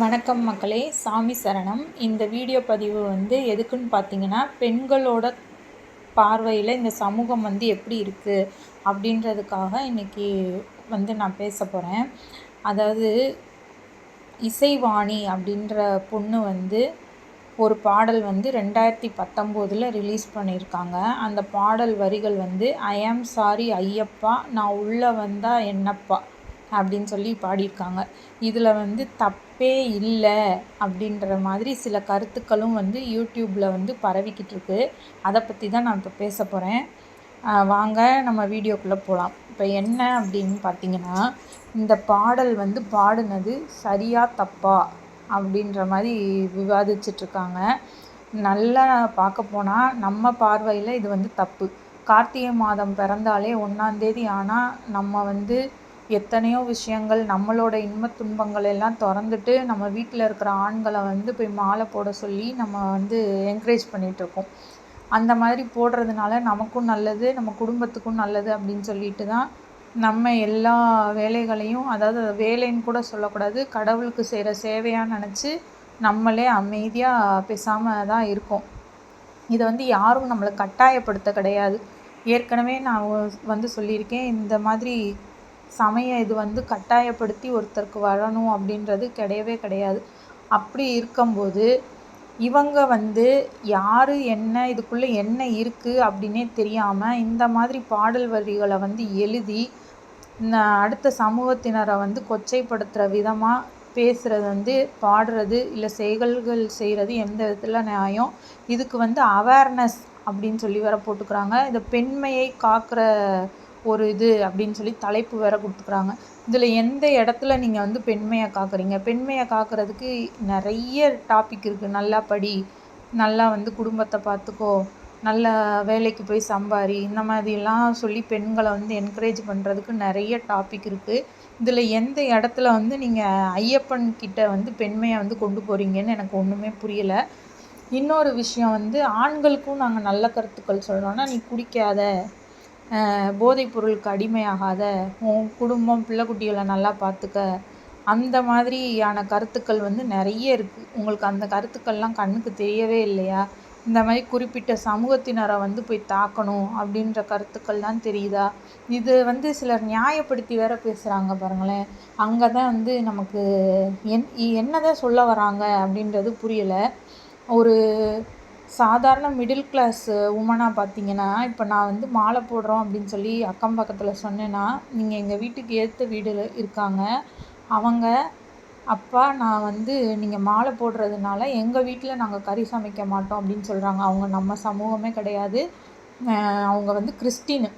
வணக்கம் மக்களே சாமி சரணம். இந்த வீடியோ பதிவு வந்து எதுக்குன்னு பார்த்தீங்கன்னா பெண்களோட பார்வையில் இந்த சமூகம் வந்து எப்படி இருக்குது அப்படின்றதுக்காக இன்றைக்கி வந்து நான் பேச போகிறேன் அதாவது இசைவாணி அப்படின்ற பொண்ணு வந்து ஒரு பாடல் வந்து ரெண்டாயிரத்தி பத்தொம்போதில் ரிலீஸ் பண்ணியிருக்காங்க. அந்த பாடல் வரிகள் வந்து ஐ ஆம் சாரி ஐயப்பா நான் உள்ளே வந்தால் என்னப்பா? அப்படின்னு சொல்லி பாடியிருக்காங்க. இதில் வந்து தப்பே இல்லை அப்படின்ற மாதிரி சில கருத்துக்களும் வந்து யூடியூப்பில் வந்து பரவிக்கிட்டு இருக்கு. அதை பற்றி தான் நான் இப்போ பேச போகிறேன் வாங்க நம்ம வீடியோக்குள்ளே போகலாம் இப்போ என்ன அப்படின்னு பார்த்தீங்கன்னா இந்த பாடல் வந்து பாடினது சரியா தப்பா அப்படின்ற மாதிரி விவாதிச்சிட்ருக்காங்க நல்லா பார்க்க போனால் நம்ம பார்வையில் இது வந்து தப்பு. கார்த்திகை மாதம் பிறந்தாலே ஒன்றாந்தேதி ஆனால் நம்ம வந்து எத்தனையோ விஷயங்கள் நம்மளோட இன்ப துன்பங்கள் எல்லாம் திறந்துட்டு நம்ம வீட்டில் இருக்கிற ஆண்களை வந்து போய் மாலை போட சொல்லி நம்ம வந்து என்கரேஜ் பண்ணிகிட்ருக்கோம் அந்த மாதிரி போடுறதுனால நமக்கும் நல்லது நம்ம குடும்பத்துக்கும் நல்லது அப்படின்னு சொல்லிட்டு தான் நம்ம எல்லா வேலைகளையும் அதாவது வேலைன்னு கூட சொல்லக்கூடாது கடவுளுக்கு செய்கிற சேவையாக நினச்சி நம்மளே அமைதியாக பேசாமல் தான் இருக்கோம். இதை வந்து யாரும் நம்மளை கட்டாயப்படுத்த கிடையாது. ஏற்கனவே நான் வந்து சொல்லியிருக்கேன் இந்த மாதிரி சமய இது வந்து கட்டாயப்படுத்தி ஒருத்தருக்கு வரணும் அப்படின்றது கிடையவே கிடையாது. அப்படி இருக்கும்போது இவங்க வந்து யார் என்ன இதுக்குள்ளே என்ன இருக்குது அப்படின்னே தெரியாமல் இந்த மாதிரி பாடல் வரிகளை வந்து எழுதி அடுத்த சமூகத்தினரை வந்து கொச்சைப்படுத்துகிற விதமாக பேசுகிறது வந்து பாடுறது இல்லை செயல்கள் செய்கிறது எந்த விதத்தில் நியாயம்? இதுக்கு வந்து அவேர்னஸ் அப்படின்னு சொல்லி வர போட்டுக்கிறாங்க. இந்த பெண்மையை காக்கிற ஒரு இது அப்படின்னு சொல்லி தலைப்பு வேற கொடுத்துக்குறாங்க. இதில் எந்த இடத்துல நீங்கள் வந்து பெண்மையை காக்குறீங்க? பெண்மையை காக்கிறதுக்கு நிறைய டாபிக் இருக்குது நல்லா படி நல்லா வந்து குடும்பத்தை பார்த்துக்கோ நல்ல வேலைக்கு போய் சம்பாரி இந்த மாதிரிலாம் சொல்லி பெண்களை வந்து என்கரேஜ் பண்ணுறதுக்கு நிறைய டாபிக் இருக்குது இதில் எந்த இடத்துல வந்து நீங்கள் ஐயப்பன் கிட்ட வந்து பெண்மையை வந்து கொண்டு போகிறீங்கன்னு எனக்கு ஒன்றுமே புரியலை. இன்னொரு விஷயம் வந்து ஆண்களுக்கும் நாங்கள் நல்ல கருத்துக்கள் சொல்கிறோன்னா நீ குடிக்காத. போதைப் பொருளுக்கு அடிமையாகாத உன் குடும்பம் பிள்ளை குட்டிகளை நல்லா பார்த்துக்க அந்த மாதிரியான கருத்துக்கள் வந்து நிறைய இருக்குது உங்களுக்கு அந்த கருத்துக்கள்லாம் கண்ணுக்கு தெரியவே இல்லையா? இந்த மாதிரி குறிப்பிட்ட சமூகத்தினரை வந்து போய் தாக்கணும் அப்படின்ற கருத்துக்கள் தான் தெரியுதா? இது வந்து சிலர் நியாயப்படுத்தி வேற பேசுகிறாங்க பாருங்களேன். அங்கே தான் வந்து நமக்கு என் என்னதான் சொல்ல வராங்க அப்படின்றது புரியலை. ஒரு சாதாரண மிடில் கிளாஸ் உமனாக பார்த்தீங்கன்னா இப்போ நான் வந்து மாலை போடுறோம் அப்படின்னு சொல்லி அக்கம் பக்கத்தில் சொன்னேன்னா நீங்கள் எங்கள் வீட்டுக்கு ஏற்ற வீடு இருக்காங்க. அவங்க அப்பா நான் வந்து நீங்கள் மாலை போடுறதுனால எங்கள் வீட்டில் நாங்கள் கறி சமைக்க மாட்டோம் அப்படின்னு சொல்கிறாங்க அவங்க நம்ம சமூகமே கிடையாது. அவங்க வந்து கிறிஸ்டின்.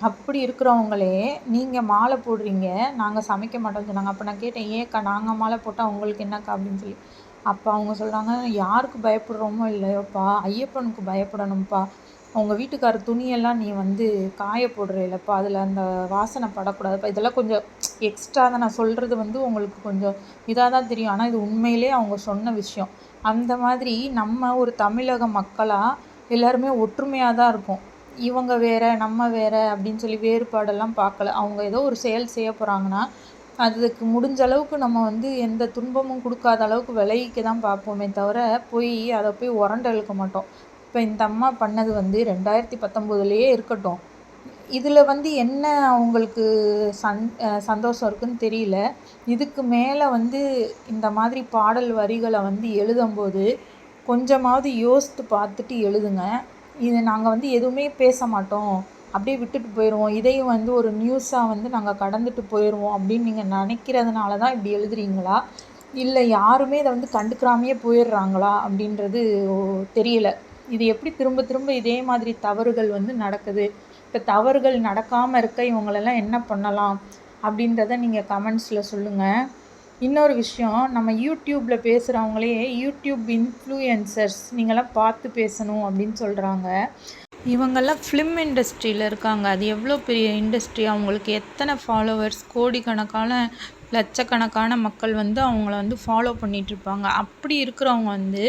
அப்படி இருக்கிறவங்களே நீங்கள் மாலை போடுறீங்க நாங்கள் சமைக்க மாட்டோம்னு சொன்னாங்க. அப்போ நான் கேட்டேன் ஏக்கா நாங்கள் மாலை போட்டால் உங்களுக்கு என்னக்கா? அப்படின்னு சொல்லி. அப்போ அவங்க சொல்கிறாங்க யாருக்கு பயப்படுறோமோ இல்லையோப்பா ஐயப்பனுக்கு பயப்படணும்ப்பா. அவங்க வீட்டுக்கார துணியெல்லாம் நீ வந்து காய இல்லைப்பா அதில் அந்த வாசனை படக்கூடாதுப்பா. இதெல்லாம் கொஞ்சம் எக்ஸ்ட்ரா தான் நான் சொல்கிறது வந்து உங்களுக்கு கொஞ்சம் இதாக தான் தெரியும். ஆனால் இது உண்மையிலே அவங்க சொன்ன விஷயம். அந்த மாதிரி நம்ம ஒரு தமிழக மக்களாக எல்லாருமே ஒற்றுமையாக தான் இருக்கும். இவங்க வேற நம்ம வேற அப்படின்னு சொல்லி வேறுபாடெல்லாம் பார்க்கல. அவங்க ஏதோ ஒரு செயல் செய்ய போகிறாங்கன்னா அதுக்கு முடிஞ்ச அளவுக்கு நம்ம வந்து எந்த துன்பமும் கொடுக்காத அளவுக்கு விளைவிக்க தான் பார்ப்போமே தவிர போய் அதை போய் உரண்ட இழுக்க மாட்டோம். இப்போ இந்த அம்மா பண்ணது வந்து ரெண்டாயிரத்தி பத்தொம்போதுலேயே இருக்கட்டும். இதில் வந்து என்ன அவங்களுக்கு சந் சந்தோஷம் இருக்குன்னு தெரியல. இதுக்கு மேலே வந்து இந்த மாதிரி பாடல் வரிகளை வந்து எழுதும்போது கொஞ்சமாவது யோசித்து பார்த்துட்டு எழுதுங்க. இது நாங்கள் வந்து எதுவுமே பேச மாட்டோம். அப்படியே விட்டுட்டு போயிடுவோம் இதையும் வந்து ஒரு நியூஸாக வந்து நாங்கள் கடந்துட்டு போயிடுவோம் அப்படின்னு நீங்கள் நினைக்கிறதுனால தான் இப்படி எழுதுறீங்களா? இல்லை யாருமே இதை வந்து கண்டுக்கிறாமையே போயிடுறாங்களா அப்படின்றது தெரியல. இது எப்படி திரும்ப திரும்ப இதே மாதிரி தவறுகள் வந்து நடக்குது? இப்போ தவறுகள் நடக்காமல் இருக்க இவங்களெல்லாம் என்ன பண்ணலாம் அப்படின்றத நீங்கள் கமெண்ட்ஸில் சொல்லுங்கள் இன்னொரு விஷயம் நம்ம யூடியூப்பில் பேசுகிறவங்களே யூடியூப் இன்ஃப்ளூயன்சர்ஸ் நீங்களாம் பார்த்து பேசணும் அப்படின்னு சொல்கிறாங்க இவங்கெல்லாம் ஃபிலிம் இண்டஸ்ட்ரியில் இருக்காங்க. அது எவ்வளோ பெரிய இண்டஸ்ட்ரி அவங்களுக்கு எத்தனை ஃபாலோவர்ஸ் கோடிக்கணக்கான லட்சக்கணக்கான மக்கள் வந்து அவங்கள வந்து ஃபாலோ பண்ணிகிட்ருப்பாங்க அப்படி இருக்கிறவங்க வந்து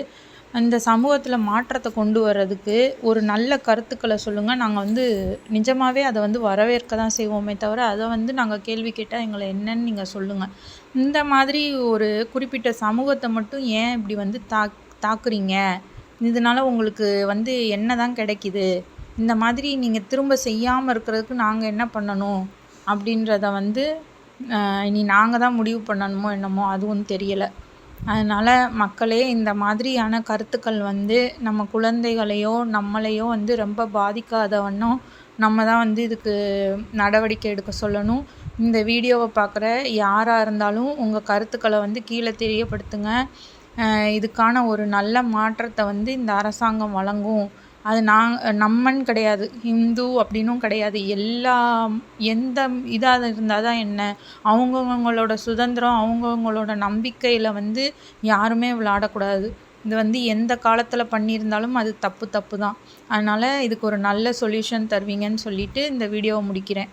அந்த சமூகத்தில் மாற்றத்தை கொண்டு வர்றதுக்கு ஒரு நல்ல கருத்துக்களை சொல்லுங்கள் நாங்கள் வந்து நிஜமாகவே அதை வந்து வரவேற்க தான் செய்வோமே தவிர அதை வந்து நாங்கள் கேள்வி கேட்டால் எங்களை என்னன்னு நீங்கள் சொல்லுங்கள் இந்த மாதிரி ஒரு குறிப்பிட்ட சமூகத்தை மட்டும் ஏன் இப்படி வந்து தாக் தாக்குறீங்க? இதனால் உங்களுக்கு வந்து என்ன தான் கிடைக்கிது? இந்த மாதிரி நீங்கள் திரும்ப செய்யாமல் இருக்கிறதுக்கு நாங்கள் என்ன பண்ணணும்? அப்படின்றத வந்து இனி நாங்கள் தான் முடிவு பண்ணணுமோ என்னமோ அதுவும் தெரியலை. அதனால் மக்களே இந்த மாதிரியான கருத்துக்கள் வந்து நம்ம குழந்தைகளையோ நம்மளையோ வந்து ரொம்ப பாதிக்காத வண்ணம் நம்ம தான் வந்து இதுக்கு நடவடிக்கை எடுக்க சொல்லணும். இந்த வீடியோவை பார்க்குற யாராக இருந்தாலும் உங்கள் கருத்துக்களை வந்து கீழே தெரியப்படுத்துங்க. இதுக்கான ஒரு நல்ல மாற்றத்தை வந்து இந்த அரசாங்கம் வழங்கும். அது நான் நம்மன்னு கிடையாது ஹிந்து அப்படின்னும் கிடையாது. எல்லா எந்த இதாக இருந்தால் தான் என்ன? அவங்கவுங்களோட சுதந்திரம் அவங்கவுங்களோட நம்பிக்கையில் வந்து யாருமே விளையாடக்கூடாது. இது வந்து எந்த காலத்தில் பண்ணியிருந்தாலும் அது தப்பு தப்பு தான். அதனால் இதுக்கு ஒரு நல்ல சொல்யூஷன் தருவீங்கன்னு சொல்லிவிட்டு இந்த வீடியோவை முடிக்கிறேன்.